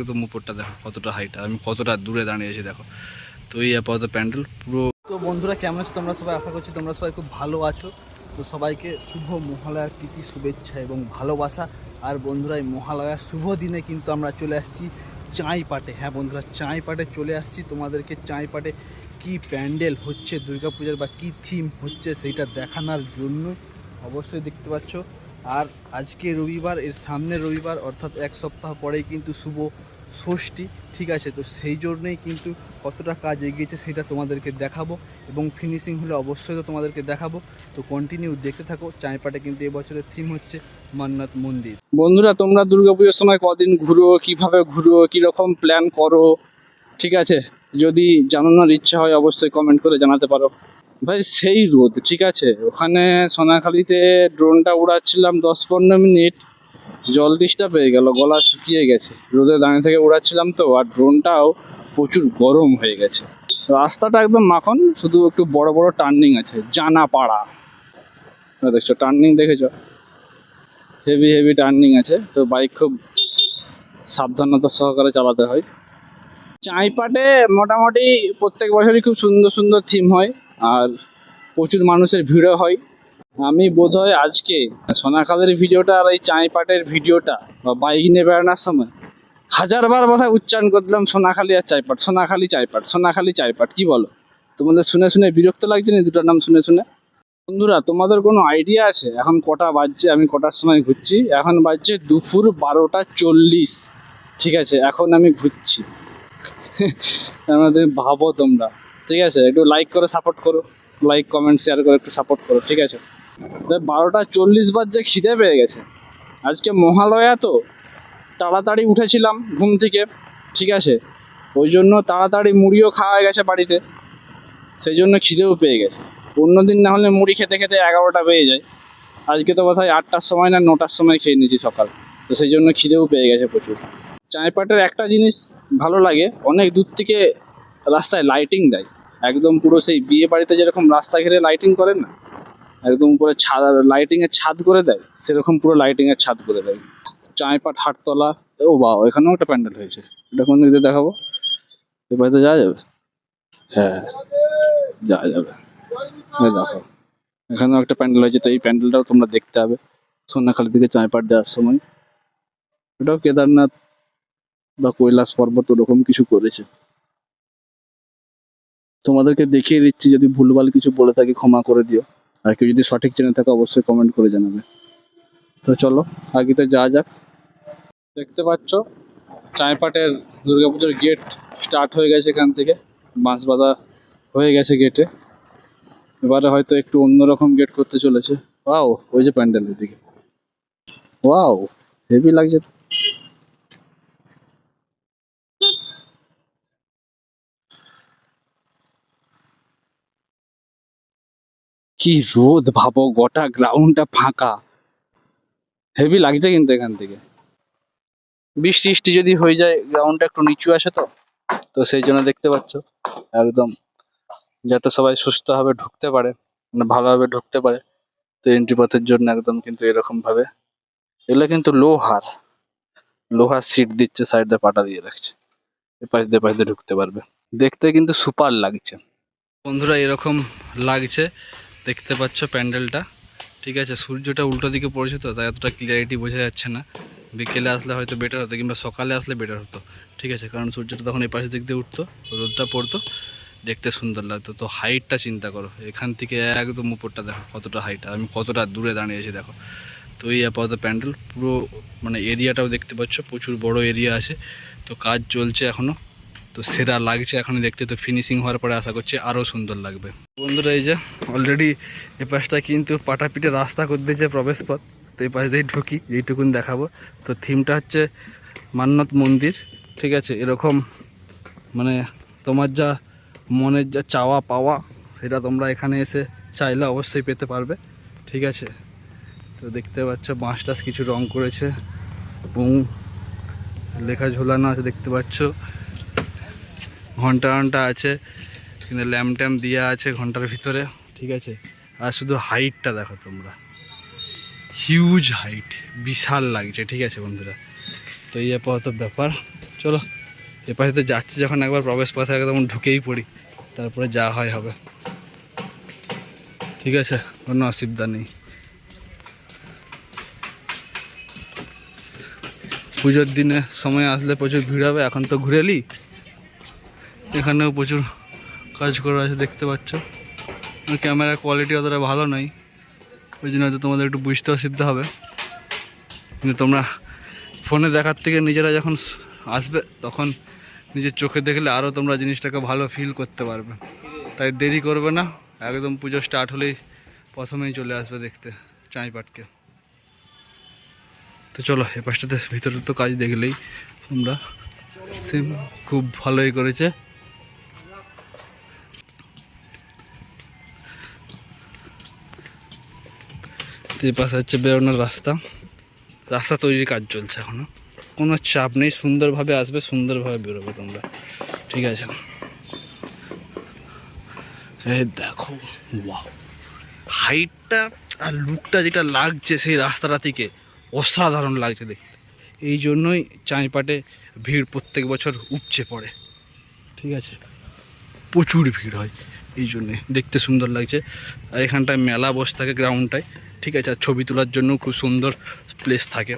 একদম উপরটা দেখো, কতটা হাইট আমি কতটা দূরে দাঁড়িয়েছি দেখো। তো এই আপাতত প্যান্ডেল পুরো তো বন্ধুরা, কেমন আছো তোমরা সবাই? আশা করছি তোমরা সবাই খুব ভালো আছো। তো সবাইকে শুভ মহালয়ার প্রীতি, শুভেচ্ছা এবং ভালোবাসা। আর বন্ধুরা, এই মহালয়ার শুভ দিনে কিন্তু আমরা চলে আসছি চাঁই পাটে হ্যাঁ বন্ধুরা চাঁই পাটে চলে আসছি। তোমাদেরকে চাঁই পাটে কী প্যান্ডেল হচ্ছে, দুর্গাপূজার বা কী থিম হচ্ছে সেইটা দেখানোর জন্য অবশ্যই দেখতে পাচ্ছ। আর আজকে রবিবার, এর সামনে রবিবার, অর্থাৎ এক সপ্তাহ পরেই কিন্তু শুভ ষষ্ঠী ঠিক আছে? তো সেই জন্যই কিন্তু কতটা কাজ এগিয়েছে সেটা তোমাদেরকে দেখাবো এবং ফিনিশিং হলে অবশ্যই তো তোমাদেরকে দেখাবো। তো কন্টিনিউ দেখতে থাকো চাঁইপাটে কিন্তু এবছরের থিম হচ্ছে মান্নাত মন্দির। বন্ধুরা, তোমরা দুর্গাপুজোর সময় কদিন ঘুরো, কীভাবে ঘুরো, কীরকম প্ল্যান করো, ঠিক আছে? যদি জানানোর ইচ্ছা হয় অবশ্যই কমেন্ট করে জানাতে পারো। ভাই, সেই রোদ, ঠিক আছে? ওখানে সোনাখালিতে ড্রোনটা উড়াচ্ছিলাম দশ পনেরো মিনিট। জল তেষ্টা পেয়ে গেল, গলা শুকিয়ে গেছে। রোদে দাঁড়িয়ে থেকে উড়াচ্ছিলাম তো, আর ড্রোনটাও প্রচুর গরম হয়ে গেছে। রাস্তাটা একদম মাখন, শুধু একটু বড় বড় টার্নিং আছে, জানা পাড়া। দেখছ টার্নিং দেখেছ? হেভি হেভি টার্নিং আছে, তো বাইক খুব সাবধানতা সহকারে চালাতে হয়। চাঁইপাটে মোটামুটি প্রত্যেক বছরই খুব সুন্দর সুন্দর থিম হয়, আর প্রচুর মানুষের ভিড়ও হয়। আমি বোধহয় আজকে সোনাখালের ভিডিওটা আর এই চাঁইপাটের ভিডিওটা বা বাইক নিয়ে বেড়ানোর সময় হাজারবার কথা উচ্চারণ করলাম সোনাখালি আর চাইপাট, সোনাখালি চাইপাট সোনাখালি চাইপাট, কি বলো? তোমাদের শুনে শুনে বিরক্ত লাগছে না দুটোর নাম শুনে শুনে। বন্ধুরা, তোমাদের কোনো আইডিয়া আছে? এখন কটা বাজছে, আমি কটার সময় ঘুরছি? এখন বাজছে দুপুর বারোটা চল্লিশ। ঠিক আছে, এখন আমি ঘুরছি। আমাদের ভাবো তোমরা। ঠিক আছে, একটু লাইক করে সাপোর্ট করো। লাইক কমেন্ট শেয়ার করে একটু সাপোর্ট করো। ঠিক আছে? বারোটা চল্লিশ বাজে খিদে পেয়ে গেছে। আজকে মহালয়া তো, তাড়াতাড়ি উঠেছিলাম ঘুম থেকে, ঠিক আছে? ওই জন্য তাড়াতাড়ি মুড়িও খাওয়া গেছে বাড়িতে, সেই জন্য খিদেও পেয়ে গেছে। অন্যদিন না হলে মুড়ি খেতে খেতে এগারোটা পেয়ে যায়। আজকে তো বোধহয় আটটার সময় না নটার সময় খেয়ে নিয়েছি সকাল। তো সেই জন্য খিদেও পেয়ে গেছে প্রচুর। চাঁইপাটের একটা জিনিস ভালো লাগে, অনেক দূর থেকে রাস্তায় লাইটিং দেয়। একদম পুরো সেই বিয়ে বাড়িতে যেরকম রাস্তা ঘিরে লাইটিং করেন না একদম উপরে ছাদ লাইটিং এর ছাদ করে দেয়, সেরকম পুরো লাইটিং এর ছাদ করে দেয়। চাঁইপাট হাটতলা ও বা এখানেও একটা প্যান্ডেল হয়েছে। এটা কোন দিক দেখাবো? এ বাড়িতে যাওয়া যাবে? হ্যাঁ যাওয়া যাবে। দেখো, এখানেও একটা প্যান্ডেল হয়েছে, তো এই প্যান্ডেলটাও তোমরা দেখতে হবে। সোনাখালি থেকে চাঁইপাট দেওয়ার সময়। এটাও কেদারনাথ বা কৈলাস পর্বত ওরকম কিছু করেছে। তোমাদেরকে দেখিয়ে দিচ্ছি, যদি ভুলভাল কিছু বলে থাকি, ক্ষমা করে দিও। আর কেউ যদি সঠিক জেনে থাকে, অবশ্যই কমেন্ট করে জানাবে। তো চলো, আগেতে যাওয়া যাক। দেখতে পাচ্ছ, চাঁইপাটের দুর্গাপুজোর গেট স্টার্ট হয়ে গেছে এখান থেকে। বাঁশ বাঁধা হয়ে গেছে গেটে এবারে হয়তো একটু অন্যরকম গেট করতে চলেছে। ওয়াও ওই যে প্যান্ডেলের দিকে। ওয়াও হেভি লাগছে কি রোদ ভাবো, গোটা গ্রাউন্ডটা ফাঁকা। হেভি লাগছে কিন্তু এখান থেকে। বৃষ্টি টিষ্টি যদি হয়ে যায় গ্রাউন্ডটা একটু নিচু আসে তো? তো সেই জন্য দেখতে পাচ্ছ, একদম যাতে সবাই সুস্থভাবে ঢুকতে পারে মানে ভালোভাবে ঢুকতে পারে। তো এন্ট্রি পথের জন্য একদম কিন্তু এরকম ভাবে এগুলো কিন্তু লোহার। লোহার সিট দিচ্ছে সাইডে পাটা দিয়ে রাখছে। এপাশ দিয়ে পাশ দিয়ে ঢুকতে পারবে। দেখতে কিন্তু সুপার লাগছে। বন্ধুরা এরকম লাগছে। দেখতে পাচ্ছ প্যান্ডেলটা। ঠিক আছে, সূর্যটা উল্টো দিকে পড়েছে তো, তাই এতটা ক্লিয়ারিটি বোঝা যাচ্ছে না। বিকেলে আসলে হয়তো বেটার হতো, কিংবা সকালে আসলে বেটার হতো। ঠিক আছে, কারণ সূর্যটা তখন এই পাশের দিক দিয়ে উঠতো, রোদটা পড়তো, দেখতে সুন্দর লাগতো। তো হাইটটা চিন্তা করো, এখান থেকে একদম উপরটা দেখো, কতটা হাইট আমি কতটা দূরে দাঁড়িয়েছি, দেখো। তো এই আপাতত প্যান্ডেল, পুরো মানে এরিয়াটাও দেখতে পাচ্ছ, প্রচুর বড় এরিয়া আছে। তো কাজ চলছে এখনও তো সেরা লাগছে এখন দেখতে, তো ফিনিশিং হওয়ার পরে আশা করছি আরও সুন্দর লাগবে। বন্ধুরা, এই যে অলরেডি এ পাশটা কিন্তু পাটাপিটে রাস্তা করে দিয়েছে প্রবেশ পথ তো এই পাশ দিয়ে ঢুকি যেইটুকুন দেখাবো। তো থিমটা হচ্ছে মান্নত মন্দির, ঠিক আছে? এরকম মানে তোমার যা মনের যা চাওয়া পাওয়া, সেটা তোমরা এখানে এসে চাইলে অবশ্যই পেতে পারবে, ঠিক আছে? তো দেখতে পাচ্ছ বাঁশ টাস কিছু রং করেছে এবং লেখা ঝোলানো আছে, দেখতে পাচ্ছ। ঘণ্টা ঘণ্টা আছে, কিন্তু ল্যাম্প ট্যাম্প দেওয়া আছে ঘণ্টার ভিতরে, ঠিক আছে? আর শুধু হাইটটা দেখো তোমরা। হিউজ হাইট বিশাল লাগছে, ঠিক আছে বন্ধুরা? তো এই আপাতত ব্যাপার। চলো এ পাশে তো যাচ্ছি, যখন একবার প্রবেশ পথে একদম ঢুকেই পড়ি। তারপরে যা হয় হবে। ঠিক আছে, কোনো অসুবিধা নেই। পুজোর দিনে সময় আসলে প্রচুর ভিড় হবে, এখন তো ঘুরে এলি এখানেও প্রচুর কাজ করা আছে, দেখতে পাচ্ছ। ক্যামেরার কোয়ালিটি অতটা ভালো নয়। ওই জন্য হয়তো তোমাদের একটু বুঝতে অসুবিধা হবে। কিন্তু তোমরা ফোনে দেখার থেকে নিজেরা যখন আসবে, তখন নিজের চোখে দেখলে আরও তোমরা জিনিসটাকে ভালো ফিল করতে পারবে। তাই দেরি করবে না। একদম পুজো স্টার্ট হলেই প্রথমেই চলে আসবে দেখতে, চাঁইপাটকে। তো চলো এ পাশটাতে ভিতরে তো কাজ দেখলেই তোমরা সেম খুব ভালোই করেছে। এই পাশে হচ্ছে বেরোনোর রাস্তা রাস্তা তৈরির কাজ চলছে এখনও কোনো চাপ নেই, সুন্দরভাবে আসবে, সুন্দরভাবে বেরোবে তোমরা। ঠিক আছে। দেখো হাইটটা আর লুকটা যেটা লাগছে সেই রাস্তাটা থেকে অসাধারণ লাগছে দেখতে। এই জন্যই চাঁইপাটে ভিড় প্রত্যেক বছর উপচে পড়ে। ঠিক আছে? প্রচুর ভিড় হয়। এই জন্যে। দেখতে সুন্দর লাগছে। আর এখানটায় মেলা বসে থাকে গ্রাউন্ডটায় ঠিক আছে, আর ছবি তোলার জন্য খুব সুন্দর প্লেস থাকে।